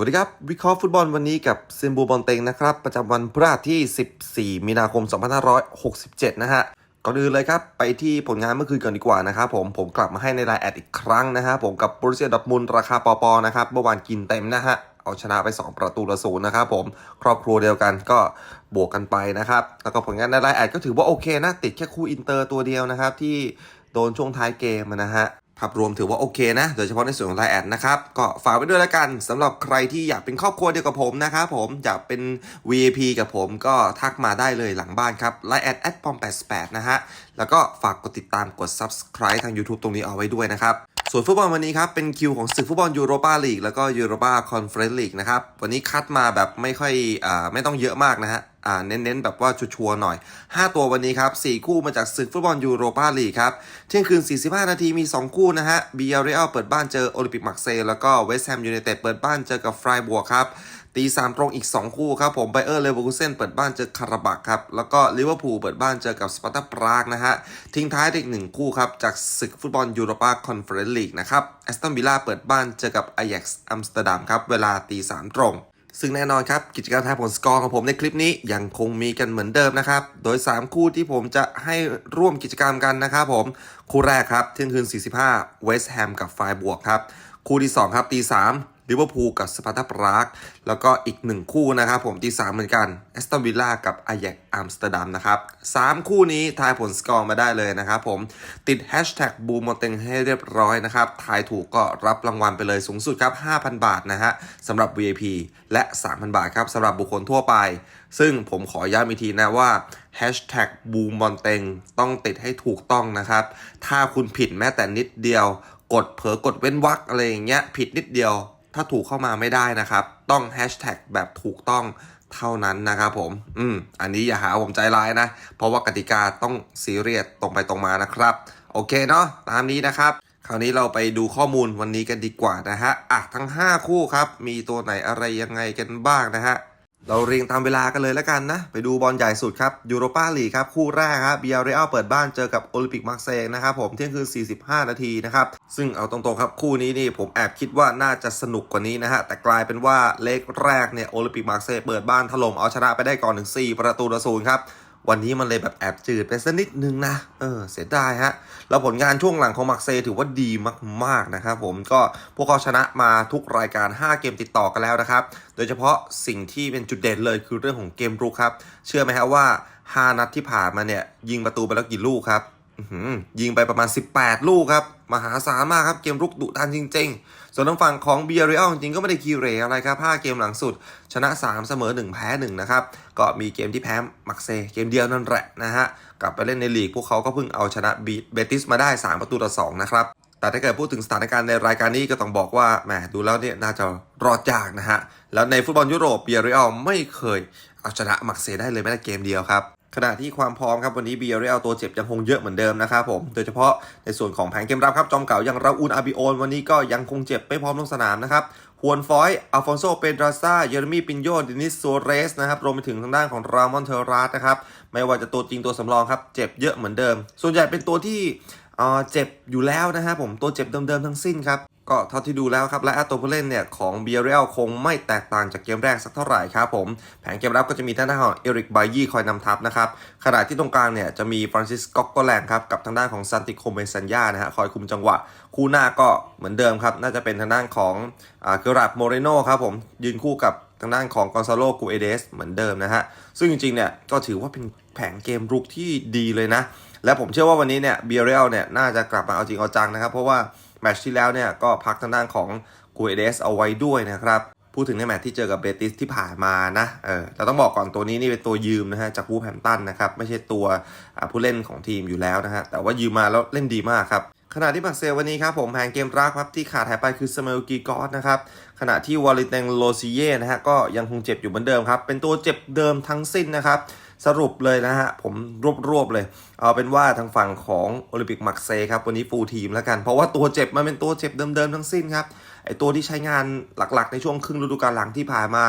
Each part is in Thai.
วัสดีครับ วิเคราะห์ฟุตบอลวันนี้กับซิมบูบอลเต็งนะครับ ประจำวันพฤหัสที่ 14 มีนาคม 2567 นะฮะก่อนอื่นเลยครับ ไปที่ผลงานเมื่อคืนก่อนดีกว่านะครับผมผมกลับมาให้ในรายแอดอีกครั้งนะฮะผมกับโบรุเซียดอร์ทมุนราคาปอปอนะครับเมื่อวานกินเต็มนะฮะเอาชนะไป 2 ประตูละศูนย์นะครับผมครอบครัวเดียวกันก็บวกกันไปนะครับแล้วก็ผลงานในรายแอดก็ถือว่าโอเคนะติดแค่คู่อินเตอร์ตัวเดียวนะครับที่โดนช่วงท้ายเกมนะฮะ ภาพรวมถือว่าโอเคนะ โดยเฉพาะในส่วนของไลแอดนะครับ ก็ฝากไว้ด้วยแล้วกันสำหรับใครที่อยากเป็นครอบครัวเดียวกับผมนะครับผม อยากเป็น VIP กับผมก็ทักมาได้เลยหลังบ้านครับไลแอดแอดปอม88นะฮะ แล้วก็ฝากกดติดตามกด Subscribe ทาง YouTube ตรงนี้เอาไว้ด้วยนะครับ ส่วนฟุตบอลวันนี้ครับเป็นคิวของศึกฟุตบอลยูโรปาลีกแล้วก็ยูโรปาคอนเฟอเรนซ์ลีกนะครับวันนี้คัดมาแบบไม่ค่อยอ่าไม่ต้องเยอะมากนะฮะอ่าเน้นๆแบบว่าชัวร์ๆหน่อย 5 ตัววันนี้ครับ 4 คู่มาจากศึกฟุตบอลยูโรปาลีกครับเที่ยงคืน 45 นาทีมี 2 คู่นะฮะบีเอเรอัลเปิดบ้านเจอโอลิมปิกมักเซย์แล้วก็เวสต์แฮมยูไนเต็ดเปิดบ้านเจอกับฟรายบวกครับ ตีสามตรงอีก 2 คู่ครับผมไบเออร์เลเวอร์คูเซนเปิดบ้านเจอคาราบักครับ แล้วก็ลิเวอร์พูลเปิดบ้านเจอกับสปาร์ตาปรากนะฮะ ทิ้งท้ายอีกหนึ่งคู่ครับ จากศึกฟุตบอลยูโรปาคอนเฟอเรนซ์ลีกนะครับแอสตันวิลล่าเปิดบ้านเจอกับไอแอ็กซ์อัมสเตอร์ดัมครับเวลาตีสามตรงซึ่งแน่นอนครับ กิจกรรมทายผลสกอร์ของผมในคลิปนี้ยังคงมีกันเหมือนเดิมนะครับ โดย 3 คู่ที่ผมจะให้ร่วมกิจกรรมกันนะครับผม คู่แรกครับเที่ยงคืน 45 เวสต์แฮมกับไฟบวกครับ คู่ที่ 2 ครับตี3 ลิเวอร์พูลกับสปาร์ตาปรากแล้วก็อีก 1 คู่นะครับผมตี3เหมือนกันแอสตันวิลล่ากับอาแยกอัมสเตอร์ดัมนะครับสามคู่นี้ทายผลสกอร์มาได้เลยนะครับผมติดแฮชแท็กบูมโมเต็งให้เรียบร้อยนะครับ ทายถูกก็รับรางวัลไปเลยสูงสุดครับ 5,000 บาทนะฮะสำหรับ VIP และ 3,000 บาทครับสำหรับบุคคลทั่วไป ซึ่งผมขอย้ำอีกทีนะว่า Hashtag บูมบอลเต็งต้องติดให้ถูกต้องนะครับ ถ้าคุณผิดแม้แต่นิดเดียว กดเผลอกดเว้นวรรคอะไรอย่างเงี้ยผิดนิดเดียว ถ้าถูกเข้ามาไม่ได้นะครับ ต้องแฮชแท็กแบบถูกต้องเท่านั้นนะครับผม อืม อันนี้อย่าหาผมใจร้ายนะ เพราะว่ากติกาต้องซีเรียสตรงไปตรงมานะครับ โอเคเนาะ ตามนี้นะครับ คราวนี้เราไปดูข้อมูลวันนี้กันดีกว่านะฮะ อะ ทั้ง 5 คู่ครับ มีตัวไหนอะไรยังไงกันบ้างนะฮะ เราเรียงตามเวลากันเลยแล้วกันนะ ไปดูบอลใหญ่สุดครับยูโรปาลีกครับ คู่แรกครับเบียร์เรอัลเปิดบ้านเจอกับโอลิมปิกมาร์เซย์นะครับผมเที่ยงคืน 45 นาทีนะครับ ซึ่งเอาตรงๆครับคู่นี้นี่ผมแอบคิดว่าน่าจะสนุกกว่านี้นะฮะ แต่กลายเป็นว่าเลกแรกเนี่ยโอลิมปิกมาร์เซย์เปิดบ้านถล่มเอาชนะไปได้ก่อนถึง4ประตูต่อศูนย์ครับ วันนี้มันเลยแบบแอบจืดไปสักนิดนึงนะ เออ เสียดายฮะ แล้วผลงานช่วงหลังของมักเซถือว่าดีมากๆนะครับผมก็พวกเขาชนะมาทุกรายการ 5 เกมติดต่อกันแล้วนะครับ โดยเฉพาะสิ่งที่เป็นจุดเด่นเลยคือเรื่องของเกมรุกครับ เชื่อไหมครับว่า 5 นัดที่ผ่านมาเนี่ย ยิงประตูไปแล้วกี่ลูกครับยิงไปประมาณ 18 ลูกครับ มหาศาลมากครับ เกมรุกดุดันจริง ๆ ส่วนทางฝั่งของเบียร์เรอัลจริงก็ไม่ได้คีเรอะไรครับ5เกมหลังสุด ชนะ 3 เสมอ 1 แพ้ 1 นะครับ ก็มีเกมที่แพ้มักเซ เกมเดียวนั่นแหละนะฮะ กลับไปเล่นในลีก พวกเขาก็เพิ่งเอาชนะบีเบติสมาได้ 3 ประตูต่อ2นะครับ แต่ถ้าเกิดพูดถึงสถานการณ์ในรายการนี้ก็ต้องบอกว่าแหมดูแล้วเนี่ยน่าจะรอดยากนะฮะ แล้วในฟุตบอลยุโรปเบียร์เรอัลไม่เคยเอาชนะมักเซได้เลยแม้แต่เกมเดียวครับ ขณะที่ความพร้อมครับวันนี้เบียร์เรอัลตัวเจ็บยังคงเยอะเหมือนเดิมนะครับผม โดยเฉพาะในส่วนของแผงเกมรับครับ จอมเก่าอย่างราอูนอาบิโอน วันนี้ก็ยังคงเจ็บไม่พร้อมลงสนามนะครับฮวนฟอยอัลฟอนโซ เปดราซาเยเรมีปินโยดินิสโซเรสนะครับรวมไปถึงทางด้านของรามอนเทอรัสนะครับ ไม่ว่าจะตัวจริงตัวสำรองครับ เจ็บเยอะเหมือนเดิม ส่วนใหญ่เป็นตัวที่เอ่อเจ็บอยู่แล้วนะครับผมตัวเจ็บเดิมๆทั้งสิ้นครับ ก็เท่าที่ดูแล้วครับและตัวผู้เล่นเนี่ยของเบียร์เรลคงไม่แตกต่างจากเกมแรกสักเท่าไหร่ครับผม แผนเกมรับก็จะมีทางด้านของเอริกไบยี่คอยนำทัพนะครับขณะที่ตรงกลางเนี่ยจะมีฟรานซิสกอกโกแลนครับกับทางด้านของซันติโคเมซันยานะฮะคอยคุมจังหวะ คู่หน้าก็เหมือนเดิมครับ น่าจะเป็นทางด้านของอ่าเกราดโมเรโนครับผมยืนคู่กับทางด้านของกอนซาโลกูเอเดสเหมือนเดิมนะฮะซึ่งจริงๆเนี่ยก็ถือว่าเป็นแผนเกมรุกที่ดีเลยนะ และผมเชื่อว่าวันนี้เนี่ยเบียร์เรลเนี่ยน่าจะกลับมาเอาจริงเอาจังนะครับเพราะว่า แมตช์ที่แล้วเนี่ยก็พักทางด้านของกูเอเดสเอาไว้ด้วยนะครับพูดถึงในแมตช์ที่เจอกับเบติสที่ผ่านมานะ เออแต่ต้องบอกก่อนตัวนี้นี่เป็นตัวยืมนะฮะจากวูแฮมตันนะครับ ไม่ใช่ตัวผู้เล่นของทีมอยู่แล้วนะฮะ แต่ว่ายืมมาแล้วเล่นดีมากครับ ขณะที่บักเซลวันนี้ครับผมแผนเกมรักครับที่ขาดหายไปคือสมาลกีกอสนะครับ ขณะที่วอลเลนเตงโลซิเย่นะฮะก็ยังคงเจ็บอยู่เหมือนเดิมครับ เป็นตัวเจ็บเดิมทั้งสิ้นนะครับ สรุปเลยนะฮะ ผมรวบๆเลย เอาเป็นว่าทางฝั่งของโอลิมปิกมักเซครับ วันนี้ฟูลทีมแล้วกัน เพราะว่าตัวเจ็บมันเป็นตัวเจ็บเดิมๆทั้งสิ้นครับ ไอตัวที่ใช้งานหลักๆ ในช่วงครึ่งฤดูกาลหลังที่ผ่านมา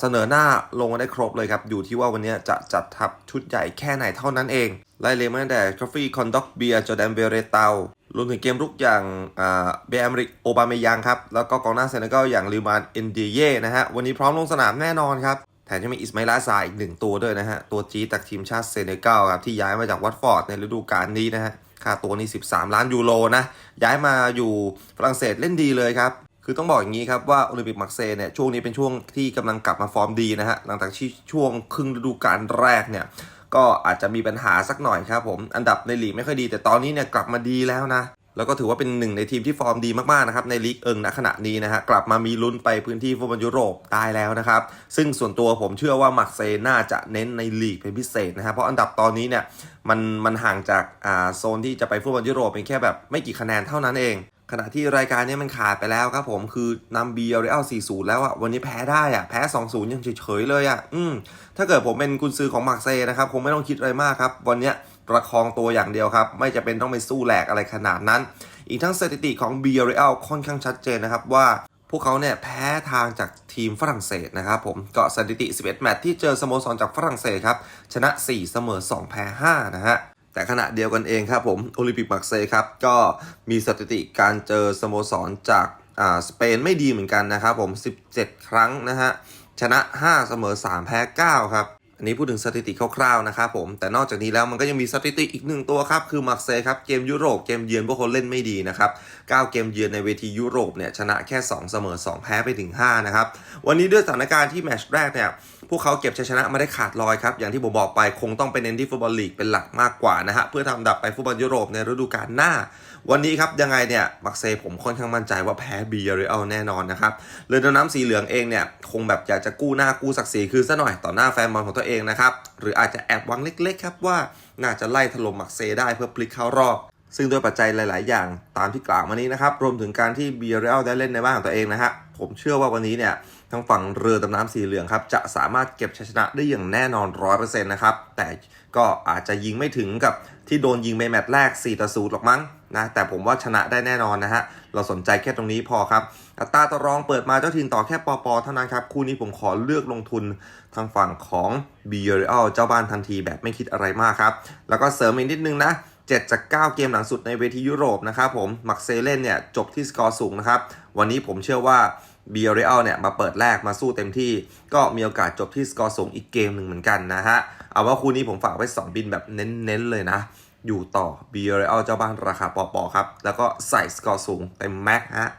เสนอหน้าลงมาได้ครบเลยครับ อยู่ที่ว่าวันนี้จะจัดทัพชุดใหญ่แค่ไหนเท่านั้นเอง ไล่เลยมาตั้งแต่คอฟฟี่คอนด็อกเบียร์จอแดนเบเรเตารวมถึงเกมรุกอย่างเบอเมริกโอบาเมยังครับ แล้วก็กองหน้าเซเนกัลอย่างลิมานเอนเดเย่นะฮะ วันนี้พร้อมลงสนามแน่นอนครับ แถมยังมีอิสมาอิลาซาอีกหนึ่งตัวด้วยนะฮะ ตัวจีจากทีมชาติเซเนกัลครับที่ย้ายมาจากวัตฟอร์ดในฤดูกาลนี้นะฮะ ค่าตัวนี่13 ล้านยูโรนะ ย้ายมาอยู่ฝรั่งเศสเล่นดีเลยครับ คือต้องบอกอย่างนี้ครับว่าโอลิมปิกมักเซย์เนี่ยช่วงนี้เป็นช่วงที่กำลังกลับมาฟอร์มดีนะฮะ หลังจากที่ช่วงครึ่งฤดูกาลแรกเนี่ย ก็อาจจะมีปัญหาสักหน่อยครับผม อันดับในลีกไม่ค่อยดี แต่ตอนนี้เนี่ยกลับมาดีแล้วนะ แล้วก็ถือว่าเป็นหนึ่งในทีมที่ฟอร์มดีมากๆนะครับในลีกเอิงณขณะนี้นะฮะกลับมามีลุ้นไปพื้นที่ฟุตบอลยุโรปได้แล้วนะครับ ซึ่งส่วนตัวผมเชื่อว่ามักเซย์น่าจะเน้นในลีกเป็นพิเศษนะฮะเพราะอันดับตอนนี้เนี่ยมันมันห่างจากอ่าโซนที่จะไปฟุตบอลยุโรปเป็นแค่แบบไม่กี่คะแนนเท่านั้นเองขณะที่รายการนี้มันขาดไปแล้วครับผมคือนำบีเอล40 แล้วอะวันนี้แพ้ได้อะแพ้ 2-0 ยังเฉยๆเลยอะอืมถ้าเกิดผมเป็นกุนซือของมาร์เซย์นะครับ คงไม่ต้องคิดอะไรมากครับ วันเนี้ย ประคองตัวอย่างเดียวครับ ไม่จะเป็นต้องไปสู้แหลกอะไรขนาดนั้น อีกทั้งสถิติของ b r l ค่อนข้างชัดเจนนะครับว่าพวกเขาเนี่ยแพ้ทางจากทีมฝรั่งเศสนะครับผมก็สถิติ 11 แมตช์ที่เจอสโมสรจากฝรั่งเศสครับ ชนะ 4 เสมอ 2 แพ้ 5 นะฮะ แต่ขณะเดียวกันเองครับผม โอลิมปิกมักเซย์ครับ ก็มีสถิติการเจอสโมสรจากอ่าสเปนไม่ดีเหมือนกันนะครับผม 17 ครั้งนะฮะ ชนะ 5 เสมอ 3 แพ้ 9 ครับ อันนี้พูดถึงสถิติคร่าวๆนะครับผม แต่นอกจากนี้แล้วมันก็ยังมีสถิติอีกหนึ่งตัวครับ คือมักเซย์ครับ เกมยุโรปเกมเยือนพวกเขาเล่นไม่ดีนะครับ 9 เกมเยือนในเวทียุโรปเนี่ยชนะแค่ 2 เสมอ 2 แพ้ไปถึง 5 นะครับ วันนี้ด้วยสถานการณ์ที่แมตช์แรกเนี่ยพวกเขาเก็บชัยชนะมาได้ขาดลอยครับ อย่างที่ผมบอกไปคงต้องไปเน้นที่ฟุตบอลลีกเป็นหลักมากกว่านะฮะเพื่อทำดับไปฟุตบอลยุโรปในฤดูกาลหน้า วันนี้ครับยังไงเนี่ยมักเซผมค่อนข้างมั่นใจว่าแพ้บีเรอัลแน่นอนนะครับเรือดำน้ำสีเหลืองเองเนี่ยคงแบบอยากจะกู้หน้ากู้ศักดิ์ศรีคืนซะหน่อยต่อหน้าแฟนบอลของตัวเองนะครับ หรืออาจจะแอบหวังเล็กๆครับว่าน่าจะไล่ถล่มมักเซได้เพื่อพลิกเข้ารอบ ซึ่งด้วยปัจจัยหลาย ๆ อย่างตามที่กล่าวมานี้นะครับ รวมถึงการที่เบีเรอัลได้เล่นในบ้านของตัวเองนะฮะผมเชื่อว่าวันนี้เนี่ยทางฝั่งเรือดำน้ำสีเหลืองครับจะสามารถเก็บชัยชนะได้อย่างแน่นอน 100%นะครับ แต่ก็อาจจะยิงไม่ถึงกับที่โดนยิงในแมตช์แรก 4 ต่อ 0 หรอกมั้งนะ แต่ผมว่าชนะได้แน่นอนนะฮะ เราสนใจแค่ตรงนี้พอครับ อัตราต่อรองเปิดมาเจ้าถิ่นต่อแค่ปอปอเท่านั้นครับ คู่นี้ผมขอเลือกลงทุนทางฝั่งของบีเรอัลเจ้าบ้านทันทีแบบไม่คิดอะไรมากครับ แล้วก็เสริมอีกนิดนึงนะ7จาก 9 เกมหลังสุดในเวทียุโรปนะครับผม มักเซเล่นเนี่ยจบที่สกอร์สูงนะครับ วันนี้ผมเชื่อว่าเบียเรอัลเนี่ยมาเปิดแรกมาสู้เต็มที่ ก็มีโอกาสจบที่สกอร์สูงอีกเกมหนึ่งเหมือนกันนะฮะ เอาว่าคู่นี้ผมฝากไว้ 2 บินแบบเน้นๆเลยนะ อยู่ต่อเบียเรอัลเจ้าบ้านราคาปอๆครับ แล้วก็ใส่สกอร์สูงเต็มแม็กฮะ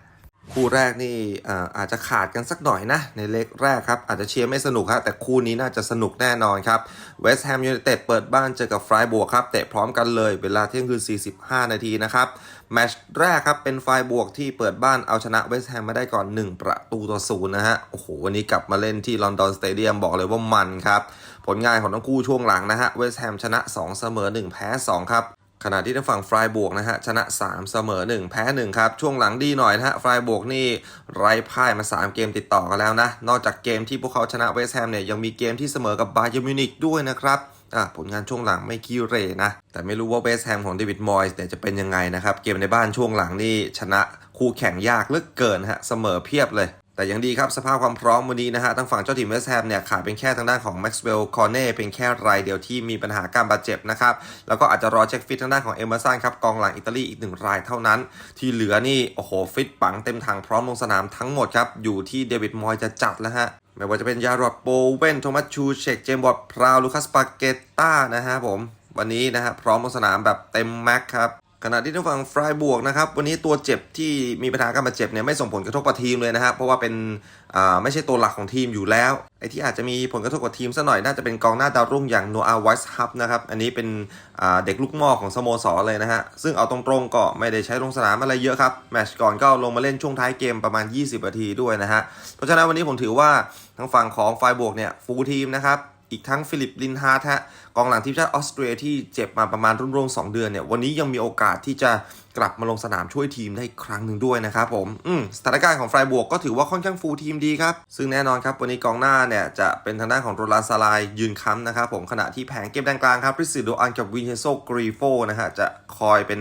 คู่แรกนี่อาอาจจะขาดกันสักหน่อยนะ ในเล็กแรกครับ อาจจะเชียร์ไม่สนุกครับแต่คู่นี้น่าจะสนุกแน่นอนครับเวสต์แฮมยูไนเต็ดเปิดบ้านเจอกับฟรายบวกครับเตะพร้อมกันเลยเวลาเที่ยงคืน 45 นาทีนะครับแมตช์แรกครับเป็นฟรายบวกที่เปิดบ้านเอาชนะเวสต์แฮมมาได้ก่อน 1 ประตูต่อศูนย์นะฮะโอ้โหวันนี้กลับมาเล่นที่ลอนดอนสเตเดียมบอกเลยว่ามันครับผลงานของทั้งคู่ช่วงหลังนะฮะเวสต์แฮมชนะ 2 เสมอ 1 แพ้ 2 ครับ ขณะที่ทางฝั่งฟรายบวกนะฮะชนะ 3 เสมอ 1 แพ้ 1 ครับ ช่วงหลังดีหน่อยนะฮะฟรายบวกนี่ไร้พ่ายมา 3 เกมติดต่อกันแล้วนะ นอกจากเกมที่พวกเขาชนะเวสต์แฮมเนี่ยยังมีเกมที่เสมอกับบาเยร์มิวนิกด้วยนะครับอะผลงานช่วงหลังไม่ขี้เรนะ แต่ไม่รู้ว่าเวสแฮมของเดวิดมอยส์เนี่ยจะเป็นยังไงนะครับ เกมในบ้านช่วงหลังนี่ชนะคู่แข่งยากเลือเกินฮะ เสมอเพียบเลย แต่ยังดีครับสภาพความพร้อมวันนี้นะฮะทางฝั่งเจ้าถิ่นเวสต์แฮมเนี่ยขาดเป็นแค่ทางด้านของแม็กซ์เวลล์คอเน่เป็นแค่รายเดียวที่มีปัญหาการบาดเจ็บนะครับ แล้วก็อาจจะรอเช็คฟิตทางด้านของเอเมอร์สันครับกองหลังอิตาลีอีกหนึ่งรายเท่านั้น ที่เหลือนี่โอ้โหฟิตปังเต็มถังพร้อมลงสนามทั้งหมดครับอยู่ที่เดวิดมอยจะจัดแล้วฮะไม่ว่าจะเป็นยารอดโบเวนโทมัสชูเชกเจมบอดพราวลูคัสปาเกตต้านะฮะผมวันนี้นะฮะพร้อมลงสนามแบบเต็มแม็กครับ ขณะที่ทางฝั่งฟรายบวกนะครับวันนี้ตัวเจ็บที่มีปัญหาการบาดเจ็บเนี่ยไม่ส่งผลกระทบกับทีมเลยนะครับ เพราะว่าเป็นอ่าไม่ใช่ตัวหลักของทีมอยู่แล้วไอ้ที่อาจจะมีผลกระทบกับทีมซะหน่อยน่าจะเป็นกองหน้าดาวรุ่งอย่างโนอาไวส์ฮับนะครับอันนี้เป็นอ่าเด็กลูกหม้อของสโมสรเลยนะฮะซึ่งเอาตรงๆก็ไม่ได้ใช้ลงสนามอะไรเยอะครับแมชก่อนก็ลงมาเล่นช่วงท้ายเกมประมาณ 20นาทีด้วยนะฮะเพราะฉะนั้นวันนี้ผมถือว่าทางฝั่งของไฟบวกเนี่ยฟูลทีมนะครับ อีกทั้งฟิลิปลินฮาร์ทฮะกองหลังทีมชาติออสเตรียที่เจ็บมาประมาณร่วมๆ2เดือนเนี่ยวันนี้ยังมีโอกาสที่จะกลับมาลงสนามช่วยทีมได้ครั้งหนึ่งด้วยนะครับผมอืมสถานการณ์ของไฟบวกก็ถือว่าค่อนข้างฟูลทีมดีครับ ซึ่งแน่นอนครับ วันนี้กองหน้าเนี่ยจะเป็นทางด้านของโรลาซาลายยืนค้ำนะครับผมขณะที่แผงเกมด้านกลางครับริสิโดอันกับวินเชโซกรีโฟนะฮะจะคอยเป็น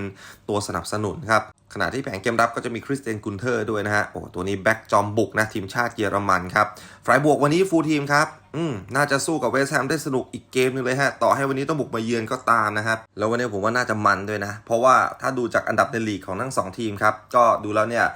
ตัวสนับสนุนครับขณะที่แผงเกมรับก็จะมีคริสเตนกุนเทอร์ด้วยนะฮะโอ้ตัวนี้แบ็กจอมบุกนะทีมชาติเยอรมันครับฟบวกวันนี้ฟูลทีมครับ อืมน่าจะสู้กับเวสต์แฮมได้สนุกอีกเกมหนึงเลยฮะ ต่อให้วันนี้ต้องบุกมาเยือนก็ตามนะครับ แล้ววันนี้ผมว่าน่าจะมันด้วยนะ เพราะว่าถ้าดูจากอันดับในลีกของทั้งสองทีมครับ ก็ดูแล้วเนี่ย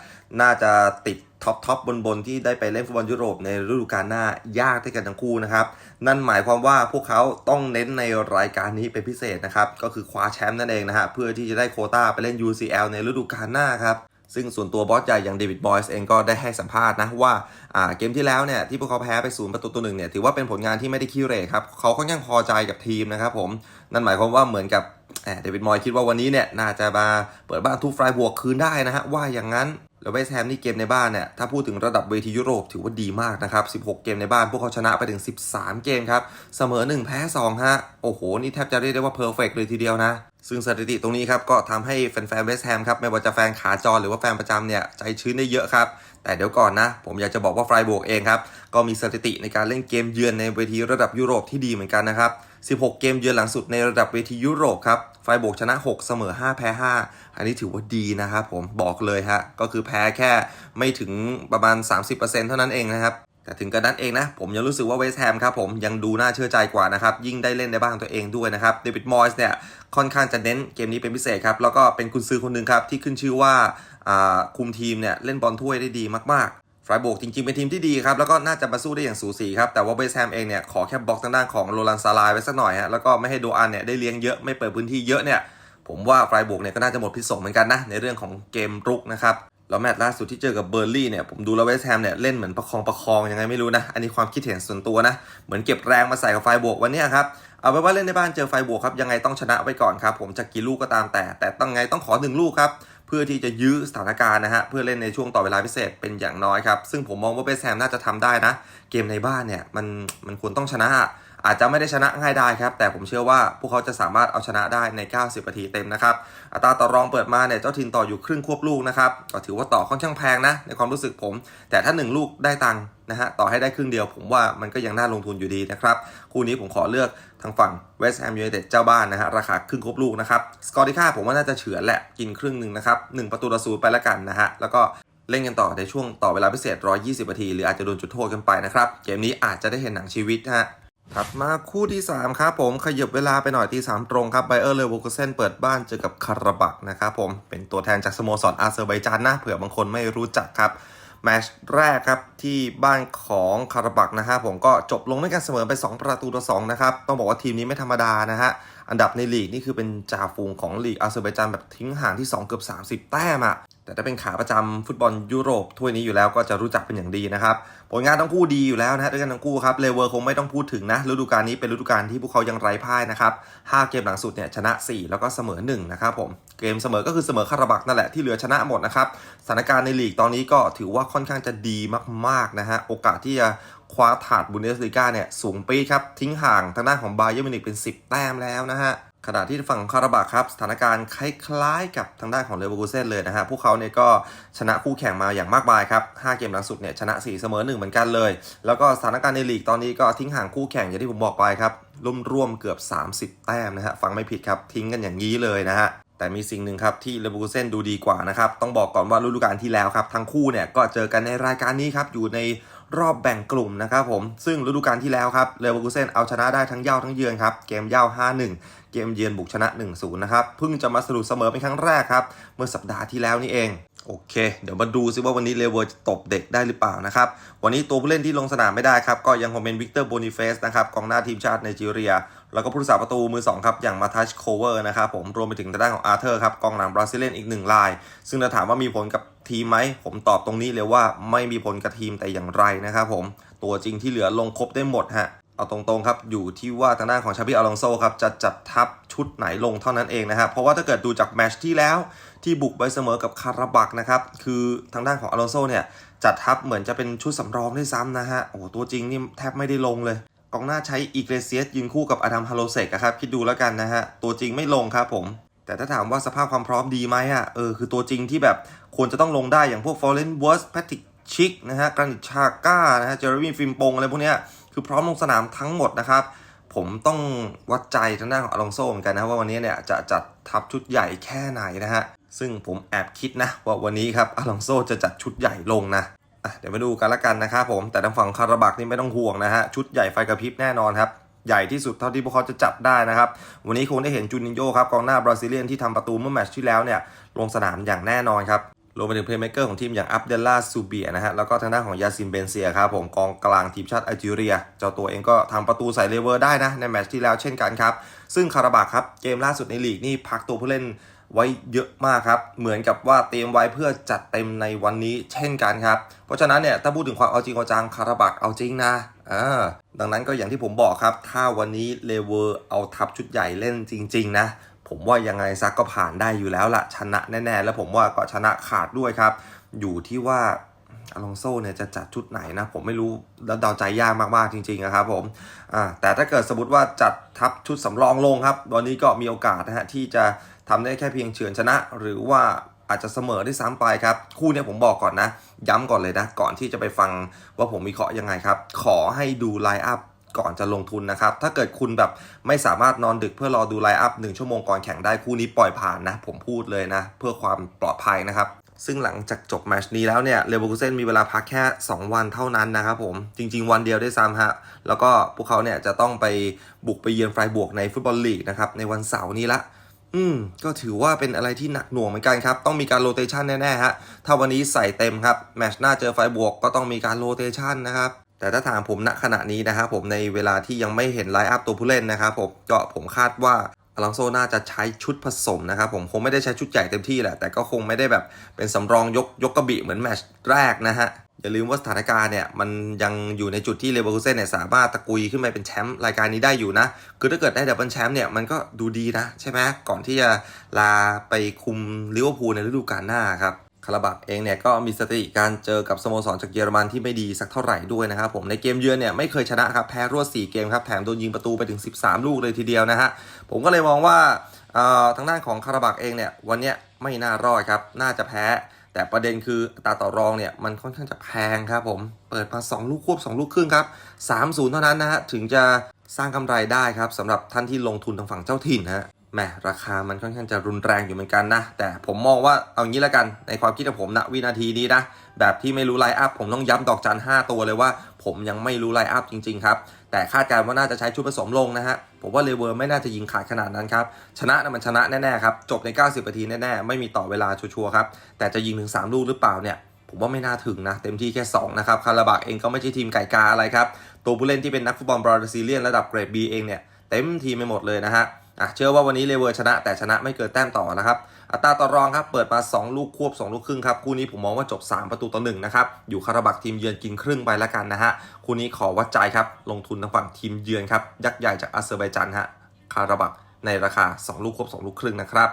น่าจะติดท็อปท็อปบนบนที่ได้ไปเล่นฟุตบอลยุโรปในฤดูกาลหน้ายากด้วยกันทั้งคู่นะครับ นั่นหมายความว่าพวกเขาต้องเน้นในรายการนี้เป็นพิเศษนะครับ ก็คือคว้าแชมป์นั่นเองนะฮะเพื่อที่จะได้โคต้าไปเล่น UCL ในฤดูกาลหน้าครับ ซึ่งส่วนตัวบอสใหญ่อย่างเดวิดบอยส์เองก็ได้ให้สัมภาษณ์นะว่าเกมที่แล้วเนี่ยที่พวกเขาแพ้ไปศูนย์ประตูตัวหนึ่งเนี่ยถือว่าเป็นผลงานที่ไม่ได้ขี้เร่ครับเขาค่อนข้างพอใจกับทีมนะครับผมนั่นหมายความว่าเหมือนกับแอบเดวิดมอยคิดว่าวันนี้เนี่ยน่าจะมาเปิดบ้านทุบไฟบวกคืนได้นะฮะว่าอย่างนั้น แล้วเวสแฮมนี่เกมในบ้านเนี่ยถ้าพูดถึงระดับเวทียุโรปถือว่าดีมากนะครับ 16 เกมในบ้านพวกเขาชนะไปถึง 13 เกมครับ เสมอ 1 แพ้ 2 ฮะ โอ้โห นี่แทบจะเรียกได้ว่าเพอร์เฟกเลยทีเดียวนะ ซึ่งสถิติตรงนี้ครับก็ทำให้แฟนๆเวสแฮมครับ ไม่ว่าจะแฟนขาจรหรือว่าแฟนประจำเนี่ยใจชื้นได้เยอะครับ แต่เดี๋ยวก่อนนะ ผมอยากจะบอกว่าไฟบวกเองครับก็มีสถิติในการเล่นเกมเยือนในเวทีระดับยุโรปที่ดีเหมือนกันนะครับ16 เกมเยือนหลังสุดในระดับเวทียุโรปครับ ไฟบวกชนะ 6 เสมอ 5 แพ้ 5 อันนี้ถือว่าดีนะครับผมบอกเลยฮะก็คือแพ้แค่ไม่ถึงประมาณ 30%เท่านั้นเองนะครับแต่ถึงกระนั้นเองนะ ผมยังรู้สึกว่าเวสต์แฮมครับผมยังดูน่าเชื่อใจกว่านะครับ ยิ่งได้เล่นในบ้านตัวเองด้วยนะครับเดวิดมอยส์เนี่ยค่อนข้างจะเน้นเกมนี้เป็นพิเศษครับ แล้วก็เป็นกุนซือคนหนึ่งครับ ที่ขึ้นชื่อว่าคุมทีมเนี่ยเล่นบอลถ้วยได้ดีมากๆฟรายบกจริงๆ เป็นทีมที่ดีครับ แล้วก็น่าจะมาสู้ได้อย่างสูสีครับ แต่ว่าเบสแฮมเองเนี่ยขอแค่บล็อกทางด้านของโรลันซาลายไว้สักหน่อยฮะแล้วก็ไม่ให้โดอันเนี่ยได้เลี้ยงเยอะไม่เปิดพื้นที่เยอะเนี่ย ผมว่าไฟบวกเนี่ยก็น่าจะหมดพิษสงเหมือนกันนะในเรื่องของเกมรุกนะครับแล้วแมตช์ล่าสุดที่เจอกับเบอร์ลี่เนี่ยผมดูแล้วเวสแฮมเนี่ยเล่นเหมือนประคองประคองยังไงไม่รู้นะ อันนี้ความคิดเห็นส่วนตัวนะ เหมือนเก็บแรงมาใส่กับไฟบวกวันนี้ครับ เอาไปว่าเล่นในบ้านเจอไฟบวกครับ ยังไงต้องชนะไว้ก่อนครับ ผมจะกี่ลูกก็ตามแต่ แต่ต้องไงต้องขอหนึ่งลูกครับ เพื่อที่จะยื้อสถานการณ์นะฮะเพื่อเล่นในช่วงต่อเวลาพิเศษเป็นอย่างน้อยครับซึ่งผมมองว่าเบสแฮมน่าจะทำได้นะ เกมในบ้านเนี่ยมันมันควรต้องชนะ อาจจะไม่ได้ชนะง่ายได้ครับ แต่ผมเชื่อว่าพวกเขาจะสามารถเอาชนะได้ใน 90นาทีเต็มนะครับ อัตราต่อรองเปิดมาเนี่ยเจ้าทินต่ออยู่ครึ่งควบลูกนะครับก็ถือว่าต่อค่อนข้างแพงนะในความรู้สึกผม แต่ถ้า 1 ลูกได้ตังค์นะฮะต่อให้ได้ครึ่งเดียวผมว่ามันก็ยังน่าลงทุนอยู่ดีนะครับ คู่นี้ผมขอเลือกทางฝั่งเวสต์แฮมยูไนเต็ดเจ้าบ้านนะฮะราคาครึ่งควบลูกนะครับ สกอร์ที่ค่าผมว่าน่าจะเฉือนแหละกินครึ่งหนึ่งนะครับหนึ่งประตูต่อศูนย์ไปแล้วกันนะฮะแล้วก็เล่นกันต่อในช่วงต่อเวลาพิเศษ 120นาที หรืออาจจะโดนจุดโทษกันไปนะครับ เกมนี้อาจจะได้เห็นหนังชีวิตนะฮะ ถัดมาคู่ที่ 3 ครับผมขยับเวลาไปหน่อยตีสามตรงครับไบเออร์เลเวอร์คูเซนเปิดบ้านเจอกับคาราบักนะครับผมเป็นตัวแทนจากสโมสรอาเซอร์ไบจานนะเผื่อบางคนไม่รู้จักครับแมตช์แรกครับที่บ้านของคาราบักนะครับผมก็จบลงด้วยการเสมอไป 2 ประตูต่อ2นะครับต้องบอกว่าทีมนี้ไม่ธรรมดานะฮะอันดับในลีกนี่คือเป็นจ่าฝูงของลีกอาเซอร์ไบจานแบบทิ้งห่างที่ 2 เกือบ 30 แต้มอะแต่ถ้าเป็นขาประจำฟุตบอลยุโรปถ้วยนี้อยู่แล้วก็จะรู้จักเป็นอย่างดีนะครับ ผลงานทั้งคู่ดีอยู่แล้วนะฮะด้วยกันทั้งคู่ครับเลเวอร์คงไม่ต้องพูดถึงนะฤดูกาลนี้เป็นฤดูกาลที่พวกเขายังไร้พ่ายนะครับ5เกมหลังสุดเนี่ยชนะ 4 แล้วก็เสมอ1นะครับผมเกมเสมอก็คือเสมอคาราบักนั่นแหละที่เหลือชนะหมดนะครับสถานการณ์ในลีกตอนนี้ก็ถือว่าค่อนข้างจะดีมากๆนะฮะโอกาสที่จะคว้าถาดบุนเดสลีกาเนี่ยสูงปีครับทิ้งห่างทางด้านของบาเยอร์มินิกเป็น 10 แต้มแล้วนะฮะ ขณะที่ฝั่งคาราบาครับสถานการณ์คล้ายๆกับทางด้านของเลเวอร์คูเซนเลยนะฮะพวกเขาเนี่ยก็ชนะคู่แข่งมาอย่างมากมายครับ 5 เกมหลังสุดเนี่ยชนะ 4 เสมอ 1 เหมือนกันเลย แล้วก็สถานการณ์ในลีกตอนนี้ก็ทิ้งห่างคู่แข่งอย่างที่ผมบอกไปครับร่วมๆเกือบ 30 แต้มนะฮะฟังไม่ผิดครับทิ้งกันอย่างนี้เลยนะฮะแต่มีสิ่งหนึ่งครับที่เลเวอร์คูเซนดูดีกว่านะครับต้องบอกก่อนว่าฤดูกาลที่แล้วครับทั้งคู่เนี่ยก็เจอกันในรายการนี้ครับอยู่ในรอบแบ่งกลุ่มนะครับผมซึ่งฤดูกาลที่แล้วครับเลเวอร์คูเซนเอาชนะได้ทั้งเย่าทั้งเยือนครับเกมเย่า5-1 เกมเยือนบุกชนะ 1-0 นะครับเพิ่งจะมาสรุปเสมอเป็นครั้งแรกครับ เมื่อสัปดาห์ที่แล้วนี่เองโอเค เดี๋ยวมาดูซิว่าวันนี้เลเวอร์จะตบเด็กได้หรือเปล่านะครับ วันนี้ตัวผู้เล่นที่ลงสนามไม่ได้ครับ ก็ยังคงเป็นวิกเตอร์โบนิเฟสนะครับกองหน้าทีมชาติไนจีเรีย แล้วก็ผู้รักษาประตูมือ 2 ครับ อย่างมาทัชโคเวอร์นะครับผมรวมไปถึงทางด้านของอาร์เธอร์ครับกองหลังบราซิเลียนอีกหนึ่งราย ซึ่งถ้าถามว่ามีผลกับทีมไหม ผมตอบตรงนี้เลยว่าไม่มีผลกับทีมแต่อย่างไรนะครับผมตัวจริงที่เหลือลงครบได้หมดฮะ เอาตรงๆครับ อยู่ที่ว่าทางด้านของชาบิอลองโซครับจะจัดทัพชุดไหนลงเท่านั้นเองนะครับ เพราะว่าถ้าเกิดดูจากแมชที่แล้วที่บุกไปเสมอกับคาราบักนะครับ คือทางด้านของอลองโซเนี่ยจัดทัพเหมือนจะเป็นชุดสำรองด้วยซ้ำนะฮะ โอ้โหตัวจริงนี่แทบไม่ได้ลงเลยกองหน้าใช้อีเกรเซียสยืนคู่กับอดัมฮาโลเซกครับคิดดูแล้วกันนะฮะ ตัวจริงไม่ลงครับผม แต่ถ้าถามว่าสภาพความพร้อมดีไหมอะเออคือตัวจริงที่แบบควรจะต้องลงได้อย่างพวกฟอร์เรนเวิร์สแพทริกชิกนะฮะกรานิชาก้านะฮะเจอร์วินฟิมปงอะไรพวกเนี้ย คือพร้อมลงสนามทั้งหมดนะครับ ผมต้องวัดใจทางด้านของอลองโซ่เหมือนกันนะว่าวันนี้เนี่ยจะจัดทัพชุดใหญ่แค่ไหนนะฮะซึ่งผมแอบคิดนะว่าวันนี้ครับอลองโซ่จะจัดชุดใหญ่ลงนะเดี๋ยวมาดูกันละกันนะครับผมแต่ทางฝั่งคาราบักนี่ไม่ต้องห่วงนะฮะชุดใหญ่ไฟกระพริบแน่นอนครับใหญ่ที่สุดเท่าที่พวกเขาจะจับได้นะครับ วันนี้คงได้เห็นจูนิโญ่ครับกองหน้าบราซิเลียนที่ทำประตูเมื่อแมตช์ที่แล้วเนี่ยลงสนามอย่างแน่นอนครับ รวมไปถึงเพลย์เมเกอร์ของทีมอย่างอับเดลลาซูเบียนะฮะ แล้วก็ทางด้านของยาซินเบนเซียครับผมกองกลางทีมชาติแอจีเรีย เจ้าตัวเองก็ทำประตูใส่เลเวอร์ได้นะ ในแมตช์ที่แล้วเช่นกันครับ ซึ่งคาราบากครับ เกมล่าสุดในลีกนี่พักตัวผู้เล่นไว้เยอะมากครับ เหมือนกับว่าเตรียมไว้เพื่อจัดเต็มในวันนี้เช่นกันครับ เพราะฉะนั้นเนี่ยถ้าพูดถึงความเอาจริงเอาจังคาราบักเอาจริงนะอ่าดังนั้นก็อย่างที่ผมบอกครับ ถ้าวันนี้เลเวอร์เอาทัพชุดใหญ่เล่นจริง ๆ นะ ผมว่ายังไงซักก็ผ่านได้อยู่แล้วละชนะแน่ๆ แล้วผมว่าก็ชนะขาดด้วยครับ อยู่ที่ว่าอลองโซเนี่ยจะจัดชุดไหนนะ ผมไม่รู้แล้วเดาใจยากมากๆจริงๆนะครับผมอ่าแต่ถ้าเกิดสมมติว่าจัดทัพชุดสำรองลงครับวันนี้ก็มีโอกาสนะฮะที่จะทำได้แค่เพียงเฉือนชนะ หรือว่าอาจจะเสมอได้ซ้ำไปครับ คู่เนี้ผมบอกก่อนนะ ย้ำก่อนเลยนะ ก่อนที่จะไปฟังว่าผมวิเคราะห์ยังไงครับ ขอให้ดูไลน์อัพ ก่อนจะลงทุนนะครับ ถ้าเกิดคุณแบบไม่สามารถนอนดึกเพื่อรอดูไลน์อัพหนึ่งชั่วโมงก่อนแข่งได้คู่นี้ปล่อยผ่านนะ ผมพูดเลยนะ เพื่อความปลอดภัยนะครับ ซึ่งหลังจากจบแมชนี้แล้วเนี่ยเลเวอร์คูเซนมีเวลาพักแค่ 2 วันเท่านั้นนะครับผม จริง ๆ วันเดียวได้วยซ้ำฮะ แล้วก็พวกเขาเนี่ยจะต้องไปบุกไปเยือนไฟบวกในฟุตบอลลีกนะครับในวันเสาร์นี้ละอืม ก็ถือว่าเป็นอะไรที่หนักหน่วงเหมือนกันครับ ต้องมีการโรเตชันแน่ ๆ ฮะ ถ้าวันนี้ใส่เต็มครับ แมชหน้าเจอไฟบวกก็ต้องมีการโรเตชันนะครับ แต่ถ้าถามผมณขณะนี้นะครับผมในเวลาที่ยังไม่เห็นไลน์อัพตัวผู้เล่นนะครับผมก็ผมคาดว่าอลองโซน่าจะใช้ชุดผสมนะครับผมคงไม่ได้ใช้ชุดใหญ่เต็มที่แหละ แต่ก็คงไม่ได้แบบเป็นสำรองยกยกกระบี่เหมือนแมชแรกนะฮะ อย่าลืมว่าสถานการณ์เนี่ย มันยังอยู่ในจุดที่เลเวอร์คูเซนเนี่ยสามารถตะกุยขึ้นมาเป็นแชมป์รายการนี้ได้อยู่นะ คือถ้าเกิดได้ดับเบิลแชมป์เนี่ย มันก็ดูดีนะ ใช่ไหมก่อนที่จะลาไปคุมลิเวอร์พูลในฤดูกาลหน้าครับ คาราบักเองเนี่ยก็มีสถิติการเจอกับสโมสรจากเยอรมันที่ไม่ดีสักเท่าไหร่ด้วยนะครับผมในเกมเยือนเนี่ยไม่เคยชนะครับแพ้รวด 4 เกมครับแถมโดนยิงประตูไปถึง 13 ลูกเลยทีเดียวนะฮะผมก็เลยมองว่าเอ่อทางด้านของคาราบักเองเนี่ยวันเนี้ยไม่น่ารอดครับน่าจะแพ้ แต่ประเด็นคือตาต่อรองเนี่ยมันค่อนข้างจะแพงครับผมเปิดมา2ลูกควบ 2 ลูกครึ่งครับ3-0 เท่านั้นนะฮะถึงจะสร้างกำไรได้ครับสำหรับท่านที่ลงทุนทางฝั่งเจ้าถิ่นฮะ แหมราคามันค่อนข้างจะรุนแรงอยู่เหมือนกันนะ แต่ผมมองว่าเอางี้ล้วกันในความคิดของผมณวินาทีนี้นะ แบบที่ไม่รู้ไลน์อัพผมต้องย้ำดอกจัน5ตัวเลยว่า ผมยังไม่รู้ไลน์อัพจริงๆครับ แต่คาดการณ์ว่าน่าจะใช้ชุดผสมลงนะฮะ ผมว่าเลเวอร์ไม่น่าจะยิงขาดขนาดนั้นครับ ชนะนะมันชนะแน่ๆครับ จบใน 90นาทีแน่ๆ ไม่มีต่อเวลาชัวร์ๆครับ แต่จะยิงถึง 3 ลูกหรือเปล่าเนี่ยผมว่าไม่น่าถึงนะ เต็มที่แค่ 2 นะครับ คาราบากเองก็ไม่ใช่ทีมไก่กาอะไรครับตัวผู้เล่นที่เป็นนักฟุตบอลบราซิเลียนระดับเกรด B เองเนี่ยเต็มทีมไปหมดเลยนะฮะ อะเชื่อว่าวันนี้เลเวอร์ชนะ แต่ชนะไม่เกินแต้มต่อนะครับอัตราต่อรองครับเปิดมา 2 ลูกควบ 2 ลูกครึ่งครับคู่นี้ผมมองว่าจบ 3 ประตูต่อ1นะครับอยู่คาราบักทีมเยือนกินครึ่งไปแล้วกันนะฮะคู่นี้ขอวัดใจครับลงทุนทางฝั่งทีมเยือนครับยักษ์ใหญ่จากอาเซอร์ไบจันฮะคาราบักในราคา 2 ลูกควบ 2 ลูกครึ่งนะครับ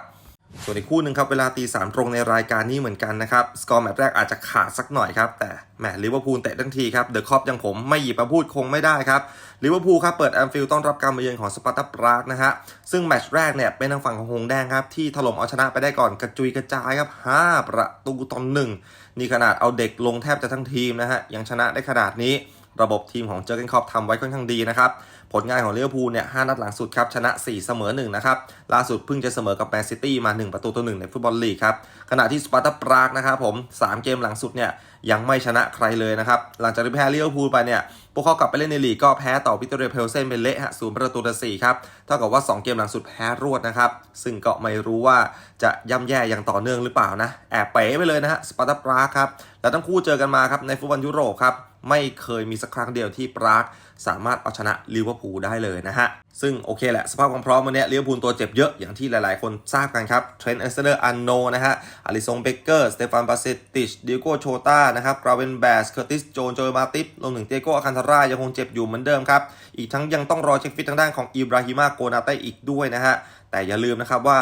ส่วนอีกคู่หนึ่งครับเวลาตีสามตรงในรายการนี้เหมือนกันนะครับ สกอร์แมตช์แรกอาจจะขาดสักหน่อยครับ แต่แหมลิเวอร์พูลเตะทั้งทีครับเดอะคอปยังผมไม่หยิบมาพูดคงไม่ได้ครับลิเวอร์พูลครับเปิดแอมฟิลด์ต้อนรับการมาเยือนของสปาร์ตาปรากนะฮะซึ่งแมตช์แรกเนี่ยเป็นทางฝั่งของหงแดงครับ ที่ถล่มเอาชนะไปได้ก่อนกระจุยกระจายครับ 5 ประตูต่อหนึ่งนี่ขนาดเอาเด็กลงแทบจะทั้งทีมนะฮะยังชนะได้ขนาดนี้ ระบบทีมของเจอร์เกนคอปทำไว้ค่อนข้างดีนะครับ ผลงานของลิเวพูเนี่ย5นัดหลังสุดครับ ชนะ 4 เสมอ 1 นะครับ ล่าสุดเพิ่งจะเสมอกับแมนซิตี้มา 1 ประตูต่อ1ในฟุตบอลลีกครับ ขณะที่สปาร์ตาปรากนะครับผม 3 เกมหลังสุดเนี่ยยังไม่ชนะใครเลยนะครับ หลังจากที่แพ้ลิเวพูไปเนี่ยพวกเขากลับไปเล่นในลีกก็แพ้ต่อวิตเตอร์เรเพลเซนเป็นเละฮะศูนย์ประตูต่อสี่ครับเท่ากับว่า 2 เกมหลังสุดแพ้รวดนะครับซึ่งก็ไม่รู้ว่าจะย่ำแย่อย่างต่อเนื่องหรือเปล่านะแอบเป๋ไปเลยนะฮะสปาร์ตาปรากครับแล้วทั้งคู่เจอกันมาครับในฟุตบอลยุโรปครับ ไม่เคยมีสักครั้งเดียวที่ปรากสามารถเอาชนะลิเวอร์พูลได้เลยนะฮะ ซึ่งโอเคแหละ สภาพความพร้อมวันนี้ลิเวอร์พูลตัวเจ็บเยอะอย่างที่หลายๆ คนทราบกันครับ เทรนต์เอสเดอร์อันโนนะฮะอลิซงเบเกอร์ สเตฟานบาเซติชดิโก้โชตานะครับกราเวนแบส เคอร์ติส โจนโจมาติฟรวมถึงเตโกอาคันทาร่ายังคงเจ็บอยู่เหมือนเดิมครับ อีกทั้งยังต้องรอเช็คฟิตทางด้านของอิบราฮิมาโกนาเต้อีกด้วยนะฮะแต่อย่าลืมนะครับว่า